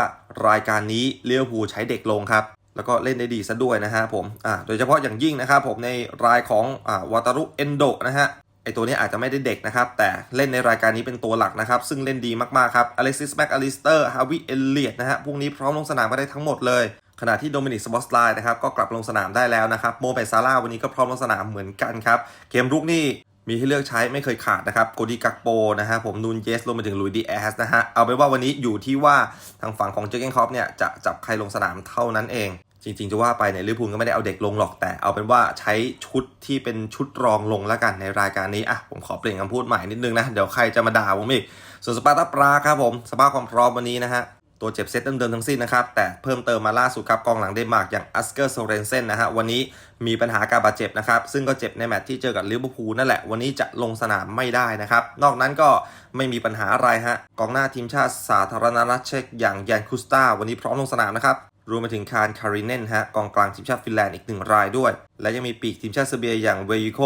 รายการนี้ลิเวอร์พูลใช้เด็กลงครับ แล้วก็เล่นได้ดีซะด้วยนะฮะผมอ่าโดยเฉพาะอย่างยิ่งนะครับผมในรายของอ่าวาตารุเอนโดนะฮะไอตัวนี้อาจจะไม่ได้เด็กนะครับ แต่เล่นในรายการนี้เป็นตัวหลักนะครับ ซึ่งเล่นดีมาก ๆ ครับอเล็กซิสแม็กอลิสเตอร์ฮาวิเอลเลียตนะฮะพวกนี้พร้อมลงสนามมาได้ทั้งหมดเลย ขณะที่โดมินิกสบอสไลน์นะครับ ก็กลับลงสนามได้แล้วนะครับ โมเมซาร่าวันนี้ก็พร้อมลงสนามเหมือนกันครับ เกมรุกนี่ มีให้เลือกใช้ไม่เคยขาดนะครับโกดีกักโปนะฮะผมนูนเยสรวมไปถึงลุยดีแอสนะฮะเอาเป็นว่าวันนี้อยู่ที่ว่าทางฝั่งของเจอร์เกนคอปเนี่ยจะจับใครลงสนามเท่านั้นเอง จริง ๆ จะว่าไปเนี่ยลิเวอร์พูลก็ไม่ได้เอาเด็กลงหรอกแต่เอาเป็นว่าใช้ชุดที่เป็นชุดรองลงแล้วกันในรายการนี้อะผมขอเปลี่ยนคำพูดใหม่นิดนึงนะ เดี๋ยวใครจะมาด่าผมอีกส่วนสปาร์ตาปราครับผมสภาพความพร้อมวันนี้นะฮะ ตัวเจ็บเซตเดิมๆทั้งสิ้นนะครับ แต่เพิ่มเติมมาล่าสุดครับกองหลังเดนมาร์กอย่างอัสเกอร์โซเรนเซนนะฮะวันนี้มีปัญหาการบาดเจ็บนะครับ ซึ่งก็เจ็บในแมตช์ที่เจอกับลิเวอร์พูลนั่นแหละ วันนี้จะลงสนามไม่ได้นะครับ นอกนั้นก็ไม่มีปัญหาอะไรฮะกองหน้าทีมชาติสาธารณรัฐเช็กอย่างยานคุสตาวันนี้พร้อมลงสนามนะครับรวมไปถึงคารคาริเนนฮะกองกลางทีมชาติฟินแลนด์อีกหนึ่งรายด้วย และยังมีปีกทีมชาติเซอร์เบียอย่างเวยิโค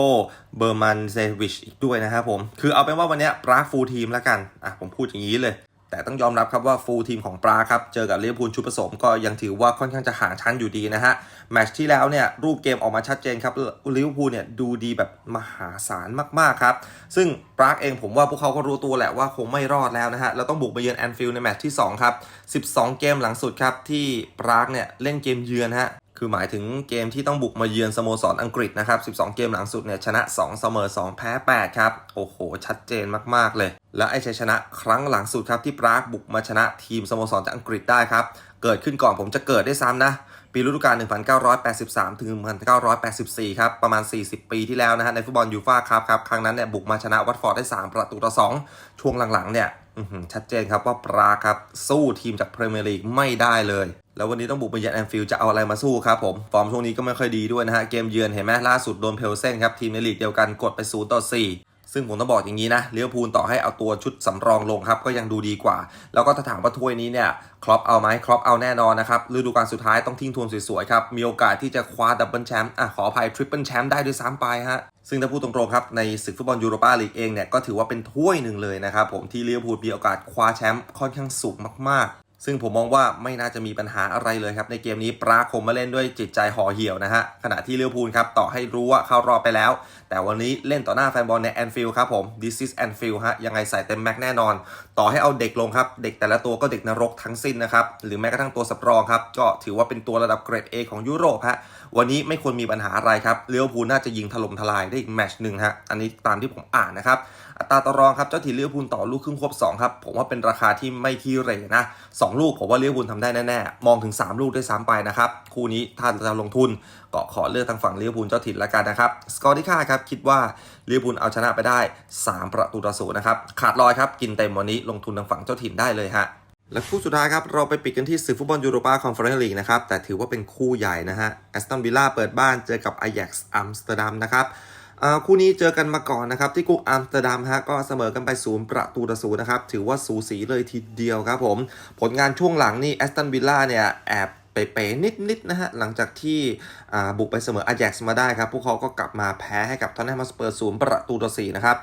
เบอร์มันเซวิชอีกด้วยนะครับผม คือเอาเป็นว่าวันนี้ปรากฟูลทีมแล้วกันอะผมพูดอย่างนี้เลย แต่ต้องยอมรับครับว่าฟูลทีมของปราครับ เจอกับลิเวอร์พูลชุดผสมก็ยังถือว่าค่อนข้างจะห่างชั้นอยู่ดีนะฮะ แมตช์ที่แล้วเนี่ยรูปเกมออกมาชัดเจนครับลิเวอร์พูลเนี่ยดูดีแบบมหาศาลมากๆครับ ซึ่งปรากเองผมว่าพวกเขาก็รู้ตัวแหละว่าคงไม่รอดแล้วนะฮะ เราต้องบุกไปเยือนแอนฟิลด์ในแมตช์ที่ 2 ครับ 12 เกมหลังสุดครับที่ปรากเนี่ยเล่นเกมเยือนฮะ คือหมายถึงเกมที่ต้องบุกมาเยือนสโมสรอังกฤษนะครับ 12 เกมหลังสุดเนี่ยชนะ 2 เสมอ 2 แพ้ 8 ครับ โอ้โห ชัดเจนมาก ๆ เลย และไอ้ชัยชนะครั้งหลังสุดครับที่ปรากบุกมาชนะทีมสโมสรจากอังกฤษได้ครับ เกิดขึ้นก่อนผมจะเกิดได้ซ้ำนะ ปีฤดูกาล 1983 ถึง 1984 ครับ ประมาณ 40 ปีที่แล้วนะฮะในฟุตบอลยูฟ่าครับครับ ครั้งนั้นเนี่ยบุกมาชนะวัตฟอร์ดได้ 3 ประตูต่อ 2 ช่วงหลังๆเนี่ยชัดเจนครับว่าปราครับสู้ทีมจากพรีเมียร์ลีกไม่ได้เลย แล้ววันนี้ต้องบุกไปเยือนแอนฟิลด์จะเอาอะไรมาสู้ครับผมฟอร์มช่วงนี้ก็ไม่ค่อยดีด้วยนะฮะเกมเยือนเห็นไหมล่าสุดโดนเพลเซนครับทีมในลีกเดียวกันกดไป0ต่อ4ซึ่งผมต้องบอกอย่างนี้นะเลี้ยวพูลต่อให้เอาตัวชุดสำรองลงครับ ก็ยังดูดีกว่า แล้วก็ถ้าถามว่าถ้วยนี้เนี่ยครอปเอาไหมครอปเอาแน่นอนนะครับฤดูกาลสุดท้ายต้องทิ้งทวนสวยๆครับ มีโอกาสที่จะคว้าดับเบิลแชมป์อะขออภัยทริปเปิลแชมป์ได้ด้วยซ้ำไปฮะซึ่งถ้าพูดตรงๆครับ ในศึกฟุตบอลยูโรปาลีกเองเนี่ยก็ถือว่าเป็นถ้วยหนึ่งเลยนะครับผมที่ลิเวอร์พูลมีโอกาสคว้าแชมป์ค่อนข้างสูงมาก ซึ่งผมมองว่าไม่น่าจะมีปัญหาอะไรเลยครับ ในเกมนี้ปราคมมาเล่นด้วยจิตใจห่อเหี่ยวนะฮะ ขณะที่เลี้ยวพูลครับ ต่อให้รู้ว่าเข้ารอบไปแล้ว แต่วันนี้เล่นต่อหน้าแฟนบอลในแอนฟิลด์ครับผม This is Anfield ฮะ ยังไงใส่เต็มแม็กแน่นอน ต่อให้เอาเด็กลงครับ เด็กแต่ละตัวก็เด็กนรกทั้งสิ้นนะครับ หรือแม้กระทั่งตัวสำรองครับก็ถือว่าเป็นตัวระดับเกรด A ของยุโรปฮะ วันนี้ไม่ควรมีปัญหาอะไรครับลิเวพูน่าจะยิงถล่มทลายได้อีกแมชหนึ่งฮะอันนี้ตามที่ผมอ่านนะครับอัตราต่อรองครับเจ้าถิ่นลิเวพูลต่อลูกครึ่งควบ2ครับผมว่าเป็นราคาที่ไม่ขี้เหร่นะ2ลูกผมว่าลิเวพูลทำได้แน่ๆมองถึง 3 ลูกด้วยซ้ำไปนะครับคู่นี้ถ้าจะลงทุนก็ขอเลือกทางฝั่งลิเวพูลเจ้าถิ่นละกันนะครับสกอร์ที่ค่าครับคิดว่าลิเวพูลเอาชนะไปได้ 3 ประตูต่อศูนย์นะครับขาดลอยครับกินเต็มวันนี้ลงทุนทางฝั่งเจ้าถิ่นได้เลยฮะ และคู่สุดท้ายครับ เราไปปิดกันที่ศึกฟุตบอลยูโรปาคอนเฟอเรนซ์ลีกนะครับ แต่ถือว่าเป็นคู่ใหญ่นะฮะแอสตันวิลล่าเปิดบ้านเจอกับอา a x อัมสเตอร์ดัมนะครับคู่นี้เจอกันมาก่อนนะครับ ที่กรุงอัมสเตอร์ดัมฮะก็เสมอกันไปศูนย์ประตูต่อศูนย์นะครับ ถือว่าสูสีเลยทีเดียวครับผม ผลงานช่วงหลังนี่แอสตันวิลล่าเนี่ยแอบเป๋ๆนิดๆนะฮะ หลังจากที่บุกไปเสมออา a x มาได้ครับ พวกเขาก็กลับมาแพ้ให้กับทอนแนมสเปอร์ศูนย์ประตูต่อสี่นะครับ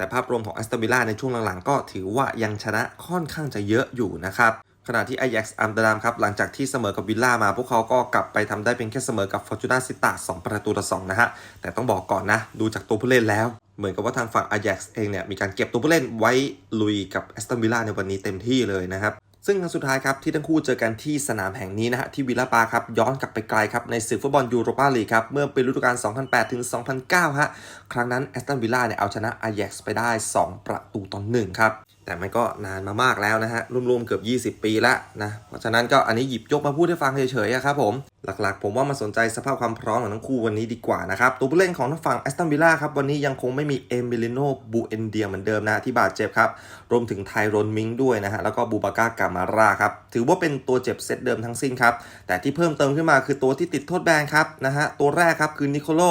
แต่ภาพรวมของแอสตันวิลล่าในช่วงหลังๆ ก็ถือว่ายังชนะค่อนข้างจะเยอะอยู่นะครับขณะที่ Ajax อัมสเตอร์ดัมครับหลังจากที่เสมอกับวิลล่ามา พวกเขาก็กลับไปทำได้เป็นแค่เสมอกับฟอร์จูนาซิตา2ประตูต่อ2นะฮะ แต่ต้องบอกก่อนนะ ดูจากตัวผู้เล่นแล้ว เหมือนกับว่าทางฝั่ง Ajax เองเนี่ยมีการเก็บตัวผู้เล่นไว้ลุยกับแอสตันวิลล่าในวันนี้เต็มที่เลยนะครับ ซึ่งครั้งสุดท้ายครับที่ทั้งคู่เจอกันที่สนามแห่งนี้นะฮะที่วิลลาปาร์ครับย้อนกลับไปไกลครับในศึกฟุตบอลยูโรปาลีกครับเมื่อปีฤดูกาล 2008 ถึง 2009 ฮะ ครั้งนั้นแอสตันวิลล่าเนี่ยเอาชนะ Ajax ไปได้ 2 ประตูต่อ1ครับแต่มันก็นานมามากแล้วนะฮะรวมๆเกือบ 20 ปีแล้วนะเพราะฉะนั้นก็อันนี้หยิบยกมาพูดให้ฟังเฉยๆอะครับผม หลักๆ ผมว่ามาสนใจสภาพความพร้อมของทั้งคู่วันนี้ดีกว่านะครับ ตัวผู้เล่นของทางฝั่งแอสตันวิลล่าครับวันนี้ยังคงไม่มีเอมิลิโนบูเอนเดียเหมือนเดิมนะที่บาดเจ็บครับ รวมถึงไทรอนมิงด้วยนะฮะ แล้วก็บูบาก้ากามาราครับ ถือว่าเป็นตัวเจ็บเซตเดิมทั้งสิ้นครับ แต่ที่เพิ่มเติมขึ้นมาคือตัวที่ติดโทษแบนครับนะฮะตัวแรกครับคือนิโคโล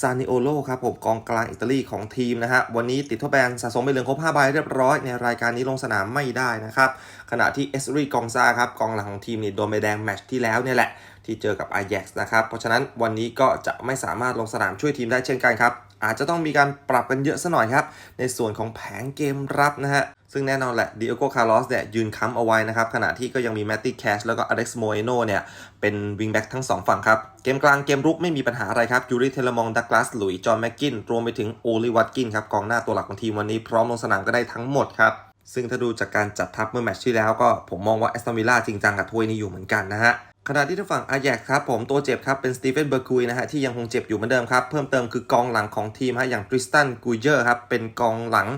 ซานิโอโลครับผมกองกลางอิตาลีของทีมนะฮะวันนี้ติดโทษแบนสะสมไปเหลืองครบ5ใบเรียบร้อยในรายการนี้ลงสนามไม่ได้นะครับขณะที่เอสรีกองซาครับกองหลังของทีมนี่โดนใบแดงแมตช์ที่แล้วเนี่ยแหละ ที่เจอกับ Ajax นะครับ เพราะฉะนั้นวันนี้ก็จะไม่สามารถลงสนามช่วยทีมได้เช่นกันครับ อาจจะต้องมีการปรับกันเยอะซะหน่อยครับ ในส่วนของแผนเกมรับนะฮะซึ่งแน่นอนแหละดิโอโกคาร์ลอสเนี่ยยืนค้ำเอาไว้นะครับ ขณะที่ก็ยังมีแมตตี้แคชแล้วก็อเล็กซ์โมเอโนเนี่ย เป็นวิงแบ็กทั้ง 2 ฝั่งครับ เกมกลางเกมรุกไม่มีปัญหาอะไรครับยูริเทเลมองดักลาสหลุยจอห์นแม็กกิน รวมไปถึงโอลิวัตกินครับกองหน้าตัวหลักของทีมวันนี้พร้อมลงสนามก็ได้ทั้งหมดครับ ซึ่งถ้าดูจากการจัดทัพเมื่อแมตช์ที่แล้วก็ผมมองว่าแอสตันวิลล่าจริงจังกับถ้วยนี้อยู่เหมือนกันนะฮะ ขณะที่ทางฝั่งอาแยกครับผมตัวเจ็บครับเป็นสตีเฟนเบอร์กุยนะฮะที่ยังคงเจ็บอยู่เหมือนเดิมครับ เพิ่มเติมคือกองหลังของทีมฮะอย่างทริสตันกุยเยอร์ครับเป็นกองหลัง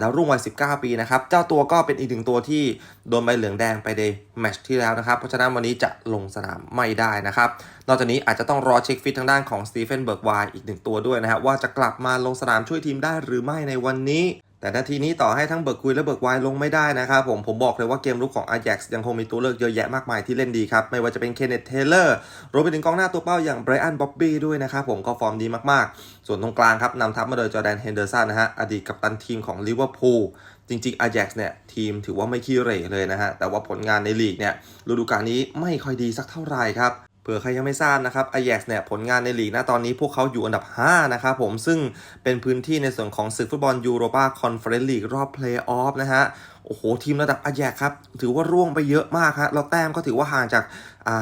ดาวรุ่งวัย 19 ปีนะครับ เจ้าตัวก็เป็นอีกหนึ่งตัวที่โดนใบเหลืองแดงไปในแมตช์ที่แล้วนะครับ เพราะฉะนั้นวันนี้จะลงสนามไม่ได้นะครับ นอกจากนี้อาจจะต้องรอเช็คฟิตทางด้านของสตีเฟนเบิร์กไวอีกหนึ่งตัวด้วยนะฮะว่าจะกลับมาลงสนามช่วยทีมได้หรือไม่ในวันนี้ แต่นาทีนี้ต่อให้ทั้งเบิร์กคุยและเบิร์กไวลงไม่ได้นะครับผมผมบอกเลยว่าเกมรุกของ Ajax ยังคงมีตัวเลือกเยอะแยะมากมายที่เล่นดีครับ ไม่ว่าจะเป็นเคนเนตเทเลอร์รวมไปถึงกองหน้าตัวเป้าอย่างไบรอันบ๊อบบี้ด้วยนะครับผมก็ฟอร์มดีมากๆ ส่วนตรงกลางครับนำทัพมาโดยจอแดนเฮนเดอร์สันนะฮะอดีตกัปตันทีมของลิเวอร์พูลจริงๆ Ajax เนี่ยทีมถือว่าไม่ขี้เหร่เลยนะฮะแต่ว่าผลงานในลีกเนี่ยฤดูกาลนี้ไม่ค่อยดีสักเท่าไหร่ครับ ผื่อใครยังไม่ทราบนะครับ Ajax เนี่ยผลงานในลีกนะตอนนี้พวกเขาอยู่อันดับ 5 นะครับผมซึ่งเป็นพื้นที่ในส่วนของศึกฟุตบอลยูโรปาคอนเฟอเรนซ์ลีกรอบเพลย์ออฟนะฮะ โอ้โห ทีมระดับ Ajax ครับ ถือว่าร่วงไปเยอะมากครับเราแต้มก็ถือว่าห่างจาก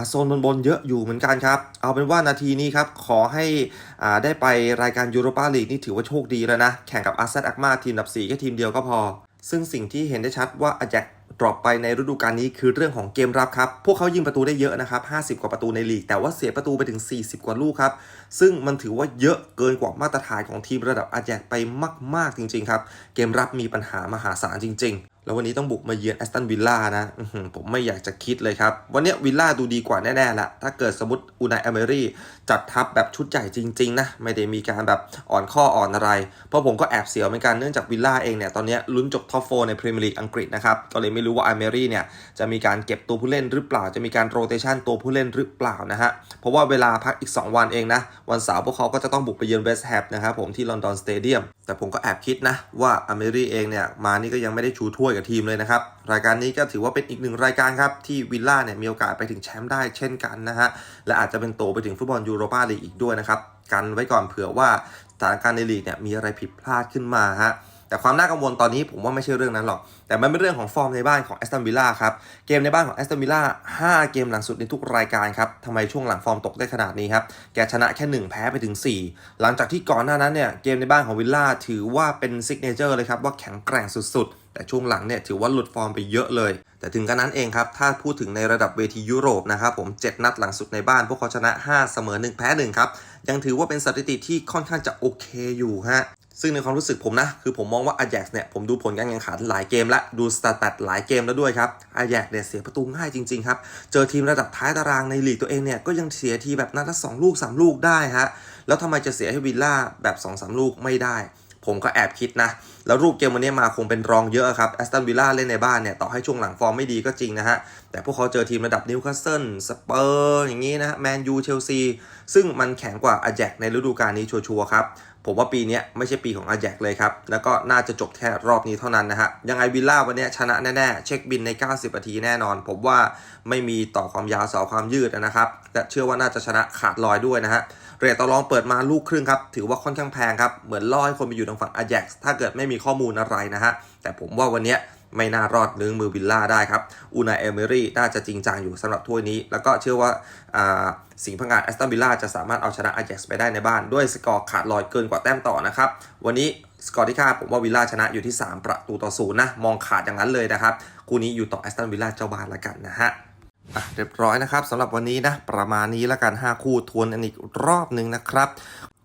โซนบนๆเยอะอยู่เหมือนกันครับ เอาเป็นว่านาทีนี้ครับ ขอให้อ่าได้ไปรายการยูโรปาลีกนี่ถือว่าโชคดีแล้วนะ แข่งกับอาร์เซนอักมาทีมอันดับ4แค่ทีมเดียวก็พอซึ่งสิ่งที่เห็นได้ชัดว่า Ajax ดรอปไปในฤดูกาลนี้คือเรื่องของเกมรับครับ พวกเขายิงประตูได้เยอะนะครับ 50 กว่าประตูในลีก แต่ว่าเสียประตูไปถึง 40 กว่าลูกครับ ซึ่งมันถือว่าเยอะเกินกว่ามาตรฐานของทีมระดับอาแจกไปมาก ๆ จริง ๆ ครับ เกมรับมีปัญหามหาศาลจริง ๆ แล้ววันนี้ต้องบุกมาเยือนแอสตันวิลล่านะผมไม่อยากจะคิดเลยครับ วันนี้วิลล่าดูดีกว่าแน่ๆละถ้าเกิดสมมติอูนายอเมรี่จัดทัพแบบชุดใหญ่จริงๆนะ ไม่ได้มีการแบบอ่อนข้ออ่อนอะไร เพราะผมก็แอบเสียวเหมือนกันเนื่องจากวิลล่าเองเนี่ย ตอนนี้ลุ้นจบท็อปโฟในพรีเมียร์ลีกอังกฤษนะครับ ก็เลยไม่รู้ว่าอเมรี่เนี่ย จะมีการเก็บตัวผู้เล่นหรือเปล่า จะมีการโรเตชันตัวผู้เล่นหรือเปล่านะฮะ เพราะว่าเวลาพักอีก 2 วันเองนะ วันเสาร์พวกเขาก็จะต้องบุกไปเยือนเวสต์แฮมนะครับผมที่ลอนดอนสเตเดียม แต่ผมก็แอบคิดนะ ว่าอเมรี่เองเนี่ยมานี่ก็ยังไม่ได้ชูถ้วยกับทีมเลยนะครับ รายการนี้ก็ถือว่าเป็นอีกหนึ่งรายการครับ ที่วิลล่าเนี่ยมีโอกาสไปถึงแชมป์ได้เช่นกันนะฮะ และอาจจะเป็นโตไปถึงฟุตบอลยูโรปาลีกอีกด้วยนะครับ กันไว้ก่อนเผื่อว่าสถานการณ์ในลีกเนี่ยมีอะไรผิดพลาดขึ้นมาฮะ แต่ความน่ากังวลตอนนี้ผมว่าไม่ใช่เรื่องนั้นหรอก แต่มันเป็นเรื่องของฟอร์มในบ้านของแอสตันวิลล่าครับ เกมในบ้านของแอสตันวิลล่า5เกมหลังสุดในทุกรายการครับทำไมช่วงหลังฟอร์มตกได้ขนาดนี้ครับ แกชนะแค่ 1 แพ้ไปถึง 4 หลังจากที่ก่อนหน้านั้นเนี่ย เกมในบ้านของวิลล่าถือว่าเป็นซิกเนเจอร์เลยครับว่าแข็งแกร่งสุด ๆแต่ช่วงหลังเนี่ยถือว่าหลุดฟอร์มไปเยอะเลย แต่ถึงกันนั้นเองครับ ถ้าพูดถึงในระดับเวทียุโรปนะครับผม 7 นัดหลังสุดในบ้าน พวกเขาชนะ 5 เสมอ 1 แพ้ 1 ครับ ยังถือว่าเป็นสถิติที่ค่อนข้างจะโอเคอยู่ฮะ ซึ่งในความรู้สึกผมนะ คือผมมองว่า Ajax เนี่ย ผมดูผลการแข่งขันหลายเกมและดูสแตทหลายเกมแล้วด้วยครับ Ajax เนี่ยเสียประตูง่ายจริง ๆ ครับ เจอทีมระดับท้ายตารางในลีกตัวเองเนี่ย ก็ยังเสียทีแบบนัดละสองลูก 3 ลูกได้ฮะ แล้วทำไมจะเสียให้วิลล่าแบบ2-3ลูกไม่ได้ ผมก็แอบคิดนะ แล้วรูปเกมวันนี้มาคงเป็นรองเยอะครับแอสตันวิลล่าเล่นในบ้านเนี่ยต่อให้ช่วงหลังฟอร์มไม่ดีก็จริงนะฮะแต่พวกเขาเจอทีมระดับนิวคาสเซิลสเปอร์อย่างนี้นะแมนยูเชลซีซึ่งมันแข็งกว่าอาแจกในฤดูกาลนี้ชัวร์ๆครับ ผมว่าปีนี้ไม่ใช่ปีของอาแจกเลยครับ แล้วก็น่าจะจบแค่รอบนี้เท่านั้นนะฮะ ยังไงวิลล่าวันนี้ชนะแน่ๆ เช็คบินใน 90นาทีแน่นอน ผมว่าไม่มีต่อความยาวสอความยืดนะครับ และเชื่อว่าน่าจะชนะขาดลอยด้วยนะฮะ เรตต่อรองเปิดมาลูกครึ่งครับ ถือว่าค่อนข้างแพงครับ เหมือนล่อให้คนไปอยู่ทางฝั่งอาแจกถ้าเกิดไม่มีข้อมูลอะไรนะฮะ แต่ผมว่าวันนี้ ไม่น่ารอดเนื้อมือวิลล่าได้ครับอูนาเอเมรี่น่าจะจริงจังอยู่สำหรับถ้วยนี้ แล้วก็เชื่อว่าสิงห์พังงาดแอสตันวิลล่าจะสามารถเอาชนะ Ajax ไปได้ในบ้าน ด้วยสกอร์ขาดลอยเกินกว่าแต้มต่อนะครับ วันนี้สกอร์ที่คาดผมว่าวิลล่าชนะอยู่ที่ 3 ประตูต่อศูนย์นะมองขาดอย่างนั้นเลยนะครับคู่นี้อยู่ต่อแอสตันวิลล่าเจ้าบ้านละกันนะฮะอะเรียบร้อยนะครับสำหรับวันนี้นะ ประมาณนี้แล้วกัน 5 คู่ทวนอันอีกรอบหนึ่งนะครับ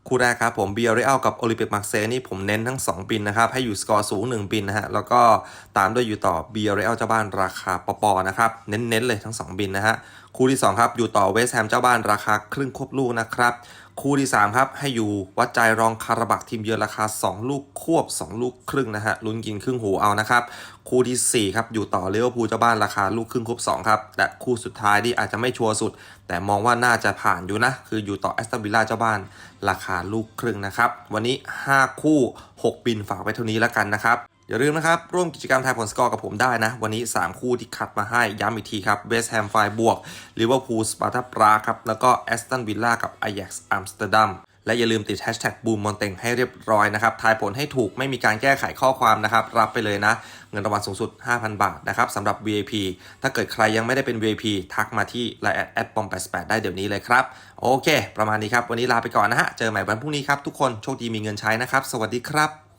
คู่แรกครับผมเบียร์เรอัลกับโอลิมปิกมาร์เซนี่ผมเน้นทั้ง 2 ปินนะครับ ให้อยู่สกอร์สูง 1 ปินนะฮะ แล้วก็ตามด้วยอยู่ต่อเบียร์เรอัลเจ้าบ้านราคาปปนะครับ เน้นๆเลยทั้ง 2 บินนะฮะ คู่ที่ 2 ครับ อยู่ต่อเวสต์แฮมเจ้าบ้านราคาครึ่งควบลูกนะครับคู่ที่ 3 ครับ ให้อยู่วัดใจรองคาราบักทีมเยือนราคา 2 ลูกควบ 2 ลูกครึ่งนะฮะลุ้นกินครึ่งหูเอานะครับ คู่ทีสี่4 ครับ อยู่ต่อเลี้ยวภูเจ้าบ้านราคาลูกครึ่งควบ 2 ครับและคู่สุดท้ายที่อาจจะไม่ชัวร์สุด แต่มองว่าน่าจะผ่านอยู่นะ คืออยู่ต่อแอสตันวิลล่าเจ้าบ้านราคาลูกครึ่งนะครับวันนี้ 5 คู่ 6 บินฝากไว้เท่านี้แล้วกันนะครับ อย่าลืมนะครับ ร่วมกิจกรรมทายผลสกอร์กับผมได้นะ วันนี้ 3 คู่ที่คัดมาให้ ย้ำอีกทีครับเวสต์แฮมไฟบวกลิเวอร์พูลสปาร์ตาปราครับ แล้วก็แอสตันวิลล่ากับไอแยกซ์อัมสเตอร์ดัมและอย่าลืมติดแฮชแท็กบูมมอนเต็งให้เรียบร้อยนะครับ ทายผลให้ถูกไม่มีการแก้ไขข้อความนะครับ รับไปเลยนะ เงินรางวัลสูงสุด 5,000 บาทนะครับสำหรับ VIP ถ้าเกิดใครยังไม่ได้เป็น VIP ทักมาที่ line แอดแอดปอม88ได้เดี๋ยวนี้เลยครับ โอเค ประมาณนี้ครับ วันนี้ลาไปก่อนนะฮะ เจอใหม่วันพรุ่งนี้ครับทุกคน โชคดีมีเงินใช้นะครับ สวัสดีครับ